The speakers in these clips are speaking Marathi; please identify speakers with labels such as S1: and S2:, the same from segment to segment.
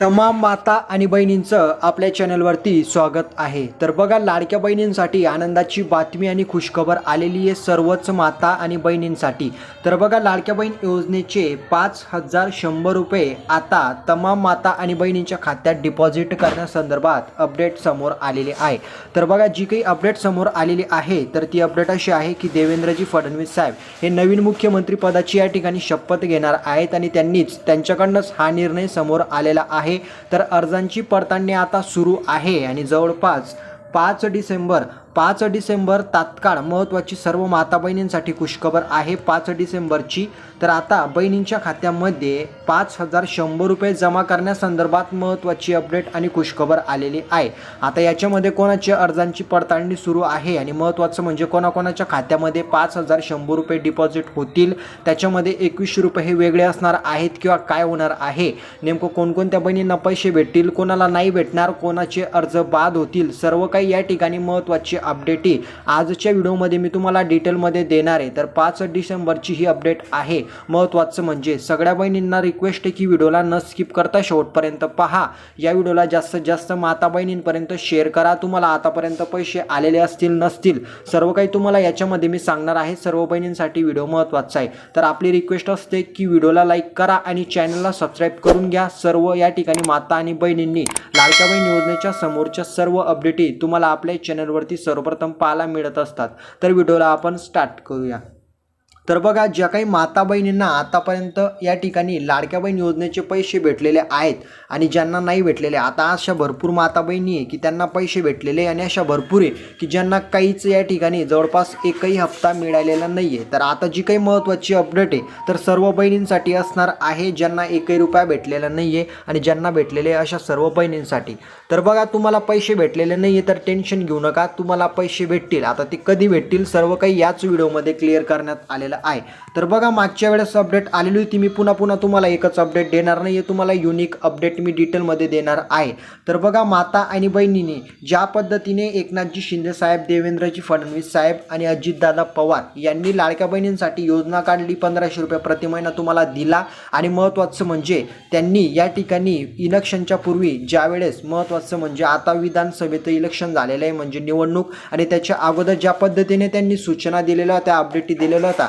S1: तमाम माता आणि बहिणींचं आपल्या चॅनलवरती स्वागत आहे. तर बघा लाडक्या बहिणींसाठी आनंदाची बातमी आणि खुशखबर आलेली आहे सर्वच माता आणि बहिणींसाठी. तर बघा लाडक्या बहीण योजनेचे पाच हजार शंभर रुपये आता तमाम माता आणि बहिणींच्या खात्यात डिपॉझिट करण्यासंदर्भात अपडेट समोर आलेले आहे. तर बघा जी काही अपडेट समोर आलेली आहे तर ती अपडेट अशी आहे की देवेंद्रजी फडणवीस साहेब हे नवीन मुख्यमंत्री पदाची या ठिकाणी शपथ घेणार आहेत आणि त्यांनीच त्यांच्याकडनंच हा निर्णय समोर आलेला आहे. तर अर्जांची पडताळणी आता सुरू आहे आणि जवळपास पाच डिसेंबर पाच डिसेंबर तात्काळ महत्त्वाची सर्व माता बहिणींसाठी खुशखबर आहे. पाच डिसेंबरची तर आता बहिणींच्या खात्यामध्ये पाच हजार शंभर रुपये जमा करण्यासंदर्भात महत्त्वाची अपडेट आणि खुशखबर आलेली आहे. आता याच्यामध्ये कोणाच्या अर्जांची पडताळणी सुरू आहे आणि महत्त्वाचं म्हणजे कोणाकोणाच्या खात्यामध्ये पाच हजार शंभर रुपये डिपॉझिट होतील? त्याच्यामध्ये एकवीसशे रुपये हे वेगळे असणार आहेत किंवा काय होणार आहे? नेमकं कोणकोणत्या बहिणींना पैसे भेटतील? कोणाला नाही भेटणार? कोणाचे अर्ज बाद होतील? सर्व काही या ठिकाणी महत्त्वाची अपडेटी आजच्या व्हिडिओमध्ये मी तुम्हाला डिटेलमध्ये देणार आहे. तर पाच डिसेंबरची ही अपडेट आहे. महत्त्वाचं म्हणजे सगळ्या बहिणींना रिक्वेस्ट आहे की व्हिडिओला न स्किप करता शेवटपर्यंत पहा. या व्हिडिओला जास्तीत जास्त माता बहिणींपर्यंत शेअर करा. तुम्हाला आतापर्यंत पैसे आलेले असतील नसतील सर्व काही तुम्हाला याच्यामध्ये मी सांगणार आहे. सर्व बहिणींसाठी व्हिडिओ महत्त्वाचा आहे. तर आपली रिक्वेस्ट असते की व्हिडिओला लाईक करा आणि चॅनलला सबस्क्राईब करून घ्या. सर्व या ठिकाणी माता आणि बहिणींनी लाडक्या बहीण योजनेच्या समोरच्या सर्व अपडेटी तुम्हाला आपल्या चॅनलवरती सर्वप्रथम पाहायला मिळत असतात. तर व्हिडिओला आपण स्टार्ट करूया. तर बघा ज्या काही माता बहिणींना आतापर्यंत या ठिकाणी लाडक्या बहीण योजनेचे पैसे भेटलेले आहेत आणि ज्यांना नाही भेटलेले आता अशा भरपूर माता बहिणी आहे की त्यांना पैसे भेटलेले आणि अशा भरपूर आहे की ज्यांना काहीच या ठिकाणी जवळपास एकही हप्ता मिळालेला नाही आहे तर आता जी काही महत्त्वाची अपडेट आहे तर सर्व बहिणींसाठी असणार आहे ज्यांना एकही रुपया भेटलेला नाही आहे आणि ज्यांना भेटलेले आहे अशा सर्व बहिणींसाठी. तर बघा तुम्हाला पैसे भेटलेले नाही आहे तर टेन्शन घेऊ नका तुम्हाला पैसे भेटतील. आता ते कधी भेटतील सर्व काही याच व्हिडिओमध्ये क्लिअर करण्यात आलेलं आहे. तर बघा मागच्या वेळेस अपडेट आलेली होती. मी पुन्हा पुन्हा तुम्हाला एकच अपडेट देणार नाही आहे तुम्हाला युनिक अपडेट मी डिटेलमध्ये देणार आहे. तर बघा माता आणि बहिणीने ज्या पद्धतीने एकनाथजी शिंदे साहेब देवेंद्रजी फडणवीस साहेब आणि अजितदादा पवार यांनी लाडक्या बहिणींसाठी योजना काढली पंधराशे रुपये प्रति महिना तुम्हाला दिला. आणि महत्त्वाचं म्हणजे त्यांनी या ठिकाणी इलेक्शनच्या पूर्वी ज्या वेळेस महत्त्वाचं म्हणजे आता विधानसभेचं इलेक्शन झालेलं आहे म्हणजे निवडणूक. आणि त्याच्या अगोदर ज्या पद्धतीने त्यांनी सूचना दिलेल्या होत्या अपडेट दिलेल्या होत्या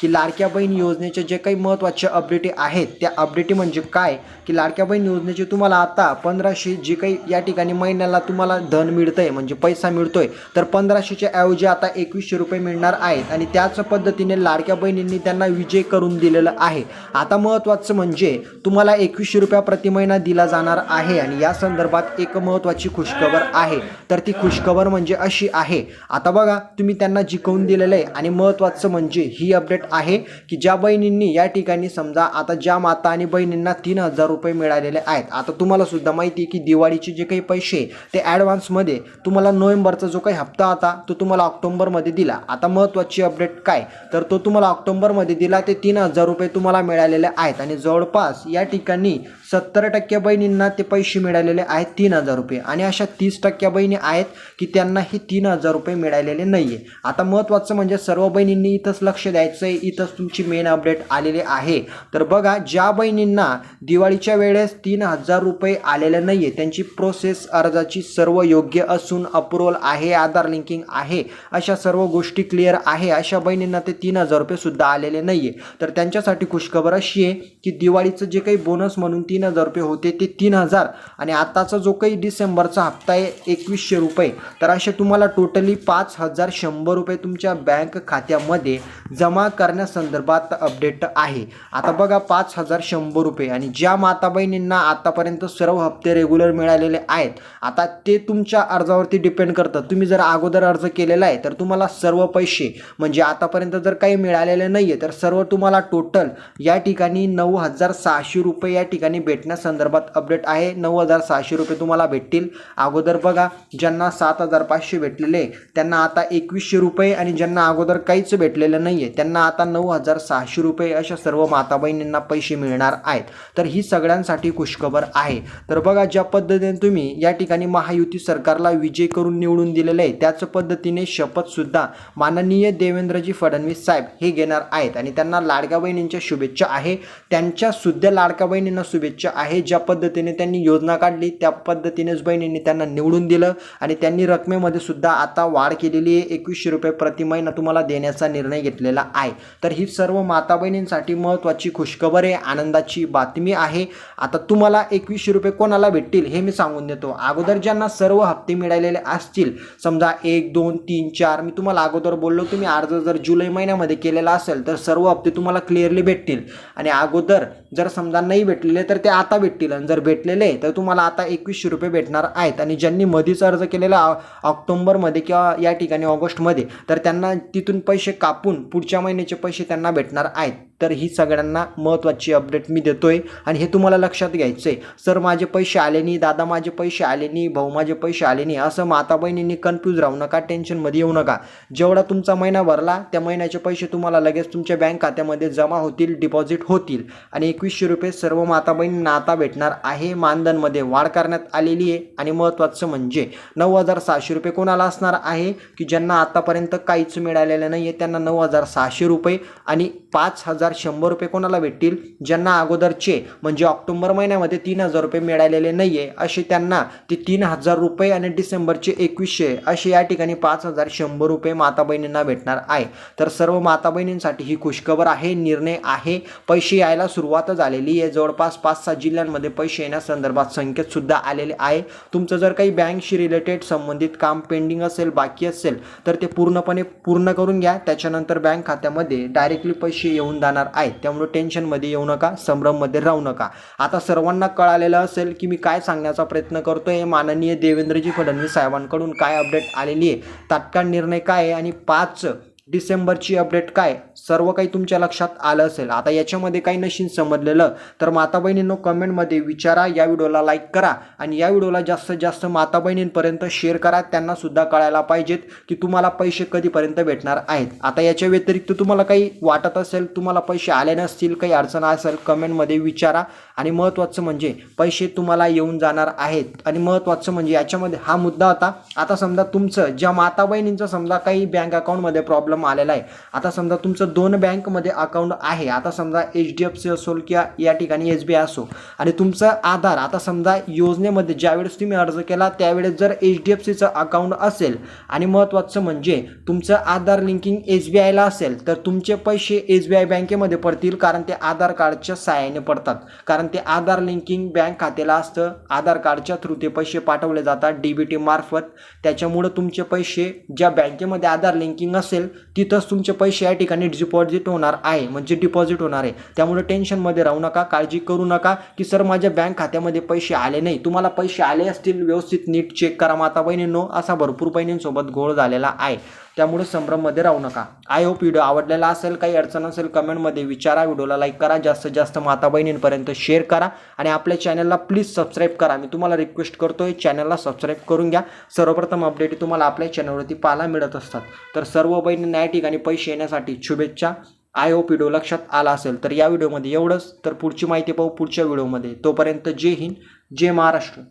S1: की लाडक्या बहीण योजनेचे जे काही महत्त्वाचे अपडेटी आहेत त्या अपडेटी म्हणजे काय? की लाडक्या बहीण योजनेचे तुम्हाला आता पंधराशे जे काही या ठिकाणी महिन्याला तुम्हाला धन मिळतं आहे म्हणजे पैसा मिळतो आहे तर पंधराशेच्या ऐवजी आता एकवीसशे रुपये मिळणार आहेत आणि त्याच पद्धतीने लाडक्या बहिणींनी त्यांना विजय करून दिलेलं आहे. आता महत्त्वाचं म्हणजे तुम्हाला एकवीसशे रुपया प्रति महिना दिला जाणार आहे आणि या संदर्भात एक महत्त्वाची खुशखबर आहे. तर ती खुशखबर म्हणजे अशी आहे. आता बघा तुम्ही त्यांना जिकवून दिलेलं आहे आणि महत्त्वाचं म्हणजे ही अपडेट आहे की ज्या बहिणींनी या ठिकाणी समजा आता ज्या माता आणि बहिणींना तीन हजार रुपये मिळालेले आहेत आता तुम्हाला सुद्धा माहिती आहे की दिवाळीचे जे काही पैसे ते ॲडव्हान्समध्ये तुम्हाला नोव्हेंबरचा जो काही हप्ता होता तो तुम्हाला ऑक्टोंबरमध्ये दिला. आता महत्त्वाची अपडेट काय? तर तो तुम्हाला ऑक्टोंबरमध्ये दिला ते तीन हजार रुपये तुम्हाला मिळालेले आहेत. आणि जवळपास या ठिकाणी सत्तर टक्के बहिणींना ते पैसे मिळालेले आहेत तीन हजार रुपये. आणि अशा तीस टक्क्या बहिणी आहेत की त्यांना हे तीन हजार रुपये मिळालेले नाही आहे आता महत्त्वाचं म्हणजे सर्व बहिणींनी इथंच लक्ष द्यायचं आहे इथंच तुमची मेन अपडेट आलेली आहे. तर बघा ज्या बहिणींना दिवाळीच्या वेळेस तीन हजार रुपये आलेले नाही आहे त्यांची प्रोसेस अर्जाची सर्व योग्य असून अप्रुव्हल आहे आधार लिंकिंग आहे अशा सर्व गोष्टी क्लिअर आहे. अशा बहिणींना ते तीन हजार रुपयेसुद्धा आलेले नाही आहे तर त्यांच्यासाठी खुशखबर अशी आहे की दिवाळीचं जे काही बोनस म्हणून तीन हजार रुपये होते ते तीन हजार. आणि आताचा जो काही डिसेंबरचा हप्ता आहे एकवीसशे रुपये. तर असे तुम्हाला टोटली पाच हजार शंभर रुपये तुमच्या बँक खात्यामध्ये जमा करण्यासंदर्भात अपडेट आहे. आता बघा पाच हजार शंभर रुपये आणि ज्या माता बहिणींना आतापर्यंत सर्व हप्ते रेग्युलर मिळालेले आहेत आता ते तुमच्या अर्जावरती डिपेंड करतं तुम्ही जर अगोदर अर्ज केलेला आहे तर तुम्हाला सर्व पैसे म्हणजे आतापर्यंत जर काही मिळालेले नाही आहे तर सर्व तुम्हाला टोटल या ठिकाणी नऊ हजार सहाशे रुपये या ठिकाणी भेटण्यासंदर्भात अपडेट आहे. नऊ हजार सहाशे रुपये तुम्हाला भेटतील. अगोदर बघा ज्यांना सात हजार पाचशे भेटलेले त्यांना आता एकवीसशे रुपये आणि ज्यांना अगोदर काहीच भेटलेलं नाही आहे त्यांना आता नऊ हजार सहाशे रुपये अशा सर्व माता बहिणींना पैसे मिळणार आहेत. तर ही सगळ्यांसाठी खुशखबर आहे. तर बघा ज्या पद्धतीने तुम्ही या ठिकाणी महायुती सरकारला विजय करून निवडून दिलेलं आहे त्याच पद्धतीने शपथसुद्धा माननीय देवेंद्रजी फडणवीस साहेब हे घेणार आहेत. आणि त्यांना लाडक्या बहिणींच्या शुभेच्छा आहे. त्यांच्या सुद्धा लाडक्या बहिणींना शुभेच्छा शुभेच्छा आहे. ज्या पद्धतीने त्यांनी योजना काढली त्या पद्धतीनेच बहिणींनी त्यांना निवडून दिलं. आणि त्यांनी रकमेमध्ये सुद्धा आता वाढ केलेली आहे. एकवीसशे रुपये प्रति महिना तुम्हाला देण्याचा निर्णय घेतलेला आहे. तर ही सर्व माता बहिणींसाठी महत्त्वाची खुशखबर आहे आनंदाची बातमी आहे. आता तुम्हाला एकवीसशे रुपये कोणाला भेटतील हे मी सांगून देतो. अगोदर ज्यांना सर्व हप्ते मिळालेले असतील समजा एक दोन तीन चार मी तुम्हाला अगोदर बोललो तुम्ही अर्ज जर जुलै महिन्यामध्ये केलेला असेल तर सर्व हप्ते तुम्हाला क्लिअरली भेटतील. आणि अगोदर जर समजा नाही भेटलेले तर ते आता भेटतील. आणि जर भेटलेले तर तुम्हाला आता एकवीसशे रुपये भेटणार आहेत. आणि ज्यांनी मधीच अर्ज केलेला ऑक्टोंबरमध्ये ऑक्टोबरमध्ये किंवा या ठिकाणी ऑगस्टमध्ये तर त्यांना तिथून पैसे कापून पुढच्या महिन्याचे पैसे त्यांना भेटणार आहेत. तर ही सगळ्यांना महत्त्वाची अपडेट मी देतो आहे आणि हे तुम्हाला लक्षात घ्यायचं आहे सर माझे पैसे आले नाही दादा माझे पैसे आले नाही भाऊ माझे पैसे आले नाही असं माता बहिणींनी कन्फ्यूज राहू नका टेन्शनमध्ये येऊ नका. जेवढा तुमचा महिना भरला त्या महिन्याचे पैसे तुम्हाला लगेच तुमच्या बँक खात्यामध्ये जमा होतील डिपॉझिट होतील. आणि एकवीसशे रुपये सर्व माता बहिणींना आता भेटणार आहे मानधनमध्ये वाढ करण्यात आलेली आहे. आणि महत्त्वाचं म्हणजे नऊ हजार सहाशे रुपये कोणाला असणार आहे की ज्यांना आतापर्यंत काहीच मिळालेलं नाही आहे त्यांना नऊ हजार सहाशे रुपये आणि पाच हजार शंभर रुपये कोणाला भेटतील? ज्यांना अगोदरचे म्हणजे ऑक्टोबर महिन्यामध्ये तीन हजार रुपये मिळालेले नाही आहे असे त्यांना ते तीन हजार रुपये आणि डिसेंबरचे एकवीसशे असे या ठिकाणी पाच हजार शंभर रुपये माता बहिणींना भेटणार आहे. तर सर्व माता बहिणींसाठी ही खुशखबर आहे निर्णय आहे. पैसे यायला सुरुवात झालेली आहे. जवळपास पाच सहा जिल्ह्यांमध्ये पैसे येण्यासंदर्भात संकेत सुद्धा आलेले आहे. तुमचं जर काही बँकशी रिलेटेड संबंधित काम पेंडिंग असेल बाकी असेल तर ते पूर्णपणे पूर्ण करून घ्या. त्याच्यानंतर बँक खात्यामध्ये डायरेक्टली पैसे येऊन जाणार आहेत त्यामुळे टेन्शनमध्ये येऊ नका संभ्रममध्ये राहू नका. आता सर्वांना कळालेलं असेल की मी काय सांगण्याचा प्रयत्न करतो आहे माननीय देवेंद्रजी फडणवीस साहेबांकडून काय अपडेट आलेली आहे? तात्काळ निर्णय काय आहे? आणि पाच डिसेंबरची अपडेट काय? सर्व काही तुमच्या लक्षात आलं असेल. आता याच्यामध्ये काही नशीन समजलेलं तर माता बहिणींनो कमेंटमध्ये विचारा या व्हिडिओला लाईक करा आणि या व्हिडिओला जास्तीत जास्त माता बहिणींपर्यंत शेअर करा. त्यांना सुद्धा कळायला पाहिजेत की तुम्हाला पैसे कधीपर्यंत भेटणार आहेत. आता याच्या व्यतिरिक्त तुम्हाला काही वाटत असेल तुम्हाला पैसे आले नसतील काही अडचण असेल कमेंटमध्ये विचारा. आणि महत्त्वाचं म्हणजे पैसे तुम्हाला येऊन जाणार आहेत. आणि महत्त्वाचं म्हणजे याच्यामध्ये हा मुद्दा होता. आता समजा तुमचं ज्या माता बहिणींचं समजा काही बँक अकाउंटमध्ये प्रॉब्लेम आलेला आहे. आता समजा तुमचं दोन बँकमध्ये अकाउंट आहे. आता समजा एच डी एफ सी असो किंवा या ठिकाणी एस बी आय असो आणि तुमचं आधार आता समजा योजनेमध्ये ज्यावेळेस तुम्ही अर्ज केला त्यावेळेस जर एच डी एफ सीचं अकाउंट असेल आणि महत्त्वाचं म्हणजे तुमचं आधार लिंकिंग एस बी आयला असेल तर तुमचे पैसे एस बी आय बँकेमध्ये पडतील कारण ते आधार कार्डच्या सहाय्याने पडतात. कारण ते आधार लिंकिंग बँक खात्याला असतं. आधार कार्डच्या थ्रू ते पैसे पाठवले जातात डी बी टी मार्फत. त्याच्यामुळं तुमचे पैसे ज्या बँकेमध्ये आधार लिंकिंग असेल तिथंच तुमचे पैसे या ठिकाणी डिपॉझिट होणार आहे. म्हणजे डिपॉझिट होणार आहे. त्यामुळे टेन्शनमध्ये राहू नका काळजी करू नका की सर माझ्या बँक खात्यामध्ये पैसे आले नाही. तुम्हाला पैसे आले असतील व्यवस्थित नीट चेक करा माता बहिणींनो असा भरपूर बहिणींसोबत घोळ झालेला आहे. त्यामुळे संभ्रममध्ये राहू नका. आय होप व्हिडिओ आवडलेला असेल काही अडचण असेल कमेंटमध्ये विचारा. व्हिडिओला लाईक करा. जास्तीत जास्त माता बहिणींपर्यंत शेअर करा. आणि आपल्या चॅनलला प्लीज सबस्क्राईब करा. मी तुम्हाला रिक्वेस्ट करतोय चॅनलला सबस्क्राईब करून घ्या. सर्वप्रथम अपडेट तुम्हाला आपल्या चॅनलवरती पाहायला मिळत असतात. तर सर्व बहिणींना या ठिकाणी पैसे येण्यासाठी शुभेच्छा. आय होप व्हिडिओ लक्षात आला असेल तर या व्हिडिओमध्ये एवढंच. तर पुढची माहिती पाहू पुढच्या व्हिडिओमध्ये तोपर्यंत जय हिंद जय महाराष्ट्र.